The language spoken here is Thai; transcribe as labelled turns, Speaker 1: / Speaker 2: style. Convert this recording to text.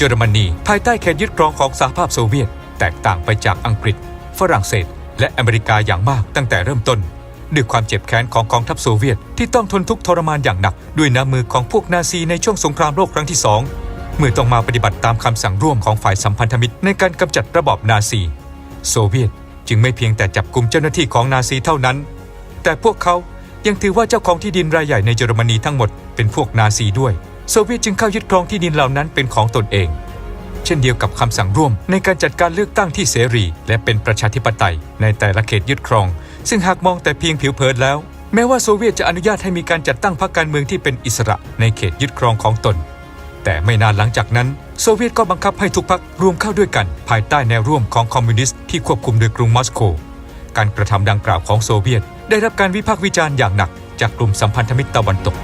Speaker 1: เยอรมนี ภายใต้แขนยึดครองของสหภาพโซเวียต แตกต่างไปจากอังกฤษ ฝรั่งเศส และอเมริกาอย่างมากตั้งแต่เริ่มต้น ด้วยความเจ็บแค้นของกองทัพโซเวียต ที่ต้องทนทุกข์ทรมานอย่างหนัก ด้วยน้ำมือของพวกนาซีในช่วงสงครามโลกครั้งที่สองเมื่อต้องมาปฏิบัติตามคำสั่งร่วมของฝ่ายสัมพันธมิตรในการกำจัดระบอบนาซี โซเวียตจึงไม่เพียงแต่จับกลุ่มเจ้าหน้าที่ของนาซีเท่านั้น แต่พวกเขายังถือว่าเจ้าของที่ดินรายใหญ่ในเยอรมนีทั้งหมดเป็นพวกนาซีด้วย โซเวียตจึงเข้ายึดครองที่ดินเหล่านั้นเป็นของตนเอง เช่นเดียวกับคำสั่งร่วมในการจัดการเลือกตั้งที่เสรี และเป็นประชาธิปไตยในแต่ละเขตยึดครอง ซึ่งหากมองแต่เพียงผิวเผินแล้ว แม้ว่าโซเวียตจะอนุญาตให้มีการจัดตั้งพรรคการเมืองที่เป็นอิสระในเขตยึดครองของตน แต่ไม่นานหลังจากนั้น โซเวียตก็บังคับให้ทุกพรรครวมเข้าด้วยกัน ภายใต้แนวร่วมของคอมมิวนิสต์ที่ควบคุมโดยกรุงมอสโก การกระทำดังกล่าวของโซเวียต ได้รับการวิพากษ์วิจารณ์อย่างหนักจากกลุ่มสัมพันธมิตรตะวันตก